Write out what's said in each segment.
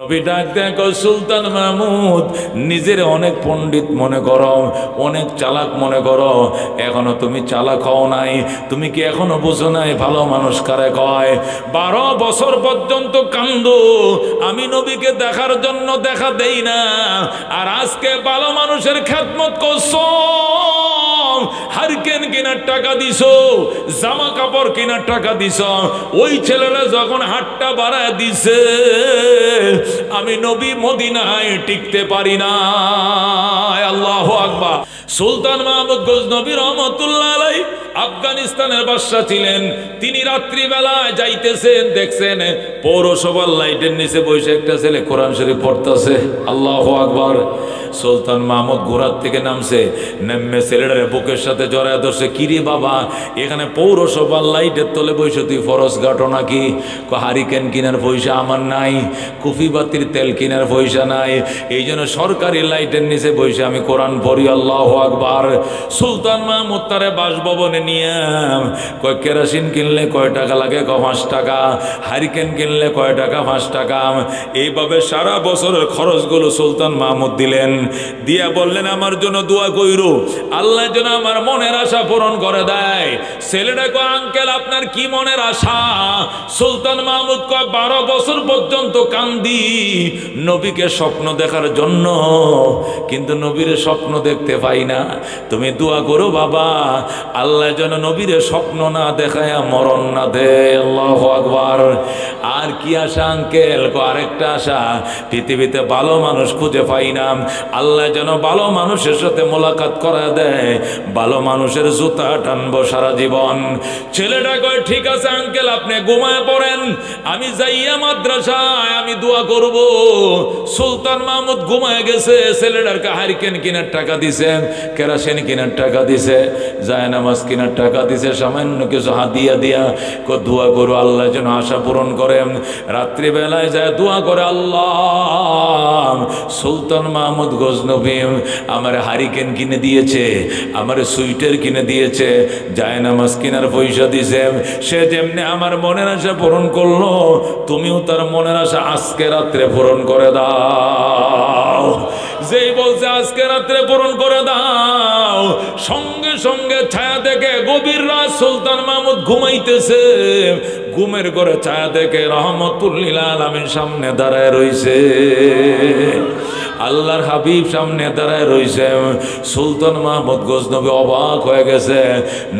নবী ডাক দেখো সুলতান মাহমুদ, নিজের অনেক পণ্ডিত মনে করো, অনেক চালাক মনে করো, এখনও তুমি চালাক হও নাই, তুমি কি এখনও বুঝো নাই, ভালো মানুষ কারে কয়? বারো বছর পর্যন্ত কান্দো, আমি নবীকে দেখার জন্য দেখা দেই না, আর আজকে ভালো মানুষের খ্যাতমত করছ। হারকেন কেনার টাকা দিছ, জামা কাপড় কেনার টাকা দিস ওই ছেলেরা যখন হাটটা বাড়ায় দিছে, আমি নবী মদিনায় টিকতে পারি না। আল্লাহ আকবার। সুলতান মাহমুদ গজনবী রহমতুল্লাহ আফগানিস্তানের বাদশা ছিলেন। তিনি রাত্রিবেলায় যাইতেছেন, দেখছেন পৌরসভার লাইটের নিচে বসে একটা ছেলে কোরআন শরীফ পড়তেছে। আল্লাহ আকবার। সুলতান মাহমুদ ঘোড়ার থেকে নামছে। নেমে ছেলেটারে বুকের সাথে জড়ায় ধরছে। কিরে বাবা, এখানে পৌরসভার লাইটের তলে বসে তুই ফরস গাটো নাকি? হারিকেন কিনার পয়সা আমার নাই। কুফি বাতির তেল কিনার পয়সা নাই। এই জন্য সরকারি লাইটের নিচে বসে আমি কোরআন পড়ি, আল্লাহ আকবার। সুলতান মাহমুদ তারে বাসভবনে নিয়ে কয়, কেরাসিন কিনলে কয় টাকা লাগে? ক, পাঁচ টাকা। হারিকেন কিনলে কয় টাকা, পাঁচ টাকা? এইভাবে সারা বছরের খরচগুলো সুলতান মাহমুদ দিলেন। দিয়া বললেন, আমার জন্য দোয়া কইরু। আল্লাহ যেন আমার মনের আশা পূরণ করে দেয়। ছেলেটা কয়, আঙ্কেল, আপনার কি মনের আশা? সুলতান মাহমুদ কয়, বারো বছর পর্যন্ত কান্দি। নবীকে স্বপ্ন দেখার জন্য। কিন্তু নবীর স্বপ্ন দেখতে পাই না। তুমি দোয়া করো, বাবা। আল্লাহ যেন নবীর স্বপ্ন না দেখায় মরণ না দে আল্লাহ আকবার। আর কি আশা, আঙ্কেল? আরেকটা আশা। পৃথিবীতে ভালো মানুষ খুঁজে পাই না। আল্লাহ যেন ভালো মানুষের সাথে মোলাকাত করা দেয়। ভালো মানুষের জুতা টানবো সারা জীবন। ছেলেটা কয়, ঠিক আছে, আঙ্কেল, আপনি ঘুমায় পড়েন। আমি যাইয়া মাদ্রাসায় আমি দোয়া করব। সুলতান মাহমুদ ঘুমায় গেছে। ছেলেটার হারিকেন কেনার টাকা দিছে, কেরাসিন কেনার টাকা দিছে যায় নামাজ কেনার টাকা দিছে, সামান্য কিছু হাতিয়া দিয়া কো দোয়া করো, আল্লাহ যেন আশা পূরণ করেন। রাত্রিবেলায় যায় দোয়া করে আল্লাহ, সুলতান মাহমুদ গজনবী আমার হারিকেন কিনে দিয়েছে, আমার সুইটার কিনে দিয়েছে, যায় নামাজ কেনার পয়সা দিছে সে যেমনি আমার মনের আশা পূরণ করল, তুমিও তার মনের আশা আজকে রাত্রে পূরণ করে দাও। যেই বলছে আজকে রাত্রে পূরণ করে দাও, সঙ্গে সঙ্গে ছায়া থেকে গভীর রাত সুলতান মাহমুদ ঘুমাইতেছে। ঘুমের ঘরে চা দেখে রহমতুল্লিল আলমের সামনে দাঁড়ায় রইছে। আল্লাহর হাবিব সামনে দাঁড়ায় রইছে। সুলতান মাহমুদ গজনবী অবাক হয়ে গেছে।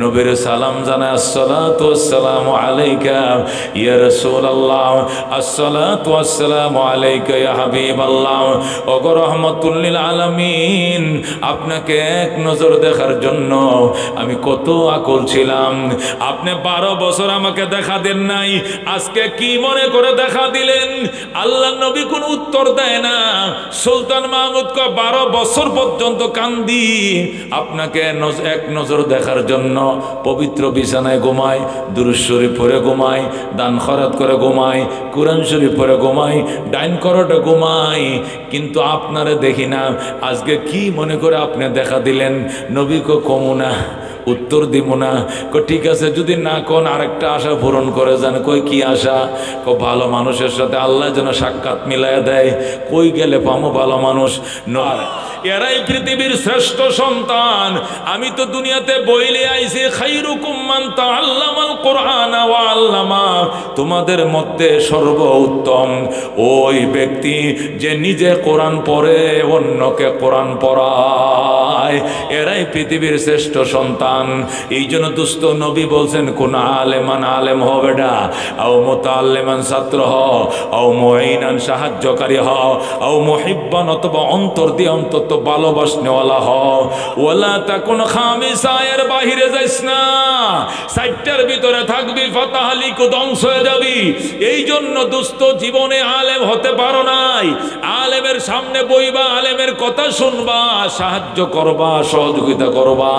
নবীর সালাম জানায়, আসসালাতু আসসালামু আলাইকা ইয়া রাসূলুল্লাহ। আসসালাতু আসসালামু আলাইকা ইয়া হাবিবাল্লাহ। ওগো রহমাতুল্লিল আলামিন, আপনাকে এক নজর দেখার জন্য আমি কত আকুল ছিলাম। আপনি বারো বছর আমাকে দেখা দেন নাই। আজকে কি মনে করে দেখা দিলেন? আল্লাহ নবী কোন উত্তর দেয় না। সুলতান মাহমুদ ক বারো বছর পর্যন্ত কান্দি। আপনাকে এক নজর দেখার জন্য পবিত্র বিছানায় ঘুমায় দুরুজ শরীফ পরে ঘুমাই দান খরাত করে ঘুমায়, কোরআন শরীফ পরে ঘুমাই ডাইন করটে ঘুমাই কিন্তু আপনারে দেখি না। আজকে কি মনে করে আপনি দেখা দিলেন? নবী কো কমু না। উত্তর দিব না। কো ঠিক আছে, যদি না কোন আরেকটা আশা পূরণ করে যান। কই কি আশা? কো ভালো মানুষের সাথে আল্লাহ যেন সাক্ষাৎ মিলাইয়া দেয়। কই গেলে পামো ভালো মানুষ? নয়। এরাই পৃথিবীর শ্রেষ্ঠ সন্তান। আমি তো দুনিয়াতে বইলে আইছি, খাইরুকুম মান তাআল্লামাল কোরআন আল্লামা। তোমাদের মধ্যে সর্বোত্তম ওই ব্যক্তি যে নিজে কোরআন পড়ে, অন্যকে কোরআন পড়ায়। এরাই পৃথিবীর শ্রেষ্ঠ সন্তান। এই জন্য দুস্থ নবী বলছেন, কোন আলেমান আলেম হবে না আও মোতালেমান ছাত্র হ আও মহিনান সাহায্যকারী হ আও মহিব্বান অথবা অন্তর দিয়ে অন্তত ভালোবাসনেওয়ালা হ ওলা তা কোন খামিসায়ের বাহিরে যাইস না। সাইটটার ভিতরে থাকবি ফতাহালি ধ্বংস হয়ে যাবি। এই জন্য দুস্থ জীবনে আলেম হতে পারো নাই। আলেমের সামনে বইবা, আলেমের কথা শুনবা, সাহায্য করবা, সহযোগিতা করবা।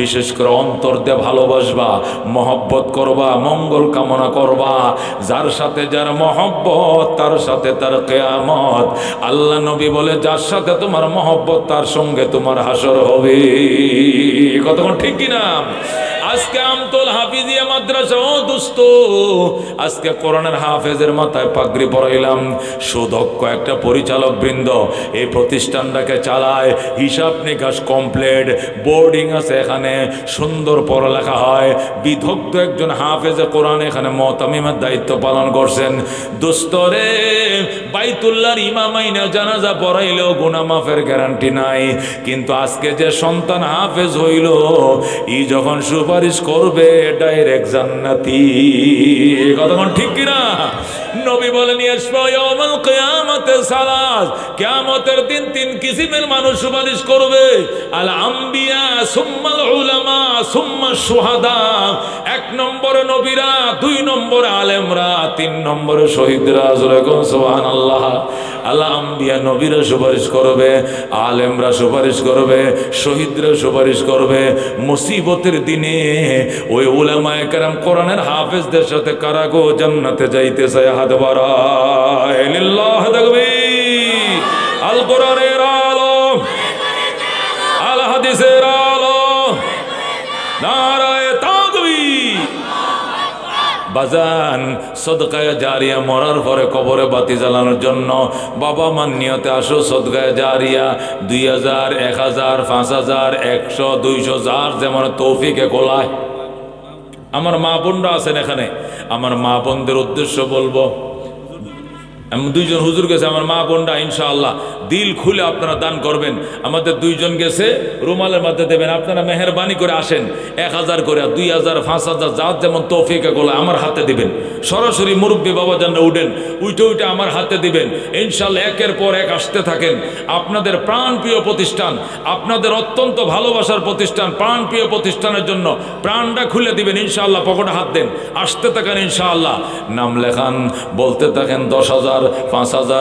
বিশেষ করে অন্তর দিয়ে ভালোবাসবা, মহব্বত করবা, মঙ্গল কামনা করবা। যার সাথে যার মহব্বত, তার সাথে তার কেয়ামত। আল্লাহ নবী বলে, যার সাথে তোমার মহব্বত, তার সঙ্গে তোমার হাসর হবে। কতক্ষণ ঠিক কিনা? আজকে আমতল হাফিজিয়া মাদ্রাসা, ও আজকে কোরআনের হাফেজের মাথায় পাগড়ি পরাইলাম। সুদক্ষ একটা পরিচালক বৃন্দ, এই প্রতিষ্ঠানটাকে চালায়, হিসাব নিকাশ কমপ্লিট বোর্ডিং আছে এখানে, সুন্দর পড়ালেখা হয়। বিদগ্ধ একজন হাফেজে কোরআন এখানে মতামিমের দায়িত্ব পালন করছেন। দুস্তরে বাইতুল্লাহর ইমামাইনা জানাজা পড়াইলেও গুনা মাফের গ্যারান্টি নাই। কিন্তু আজকে যে সন্তান হাফেজ হইল, ই যখন সুপারিশ করবে ডাইরেক্ট জান্নাতি। কতক্ষণ ঠিক কিনা? নবী বলেন ইয়াসমাউল সালাস কিয়ামতের দিন তিন কিসিমের মানুষ সুপারিশ করবে। আল আম্বিয়া, সুম্মাল উলামা, সুম্মা সুহাদা এক নম্বরে নবীরা, দুই নম্বরে আলেমরা, তিন নম্বরে শহীদরা। জোরেগন সোহান আল্লাহ আল্লাহ আম্বিয়া নবীরা সুপারিশ করবে, আলেমরা সুপারিশ করবে শহীদরা সুপারিশ করবে। মুসিবতের দিনে ওই উলামায়ে কেরাম কোরআনের হাফেজদের সাথে কারাগো জান্নাতে যাইতে চায়, হাত বাড়ায়। লিল্লাহ তাকবীর। আল কোরআনের আলো আল হাদিসের আলো নারায় তাকবীর। বাজান, সদকায় জারিয়া মরার পরে কবরে বাতি জ্বালানোর জন্য। বাবা মার নিয়তে আসো, সদকায় জারিয়া। দুই হাজার, এক হাজার, পাঁচ হাজার, একশো, দুইশো যার যেমন তৌফিকে কোলায় আমার মা বোনরা আছেন এখানে। আমার মা বোনদের উদ্দেশ্য বলব। দুইজন হুজুর গেছে, আমার মা বোনরা, ইনশাআল্লাহ। দিল খুলে আপনারা দান করবেন। আমাদের দুইজন গেছে, রুমালের মধ্যে দেবেন। আপনারা মেহরবানি করে আসেন। এক হাজার করে দুই হাজার, পাঁচ হাজার, যার যেমন তৌফিকা গোলা আমার হাতে দিবেন। সরাসরি মুরব্বী বাবা জানরা উঠেন, উইটে উইটে আমার হাতে দিবেন। ইনশাল্লাহ একের পর এক আসতে থাকেন। আপনাদের প্রাণপ্রিয় প্রতিষ্ঠান, আপনাদের অত্যন্ত ভালোবাসার প্রতিষ্ঠান, প্রাণপ্রিয় প্রতিষ্ঠানের জন্য প্রাণটা খুলে দিবেন। ইনশাআল্লাহ পকেটে হাত দেন। আসতে থাকেন ইনশাআল্লাহ। নাম লেখান, বলতে থাকেন দশ হাজার, পাঁচ হাজার।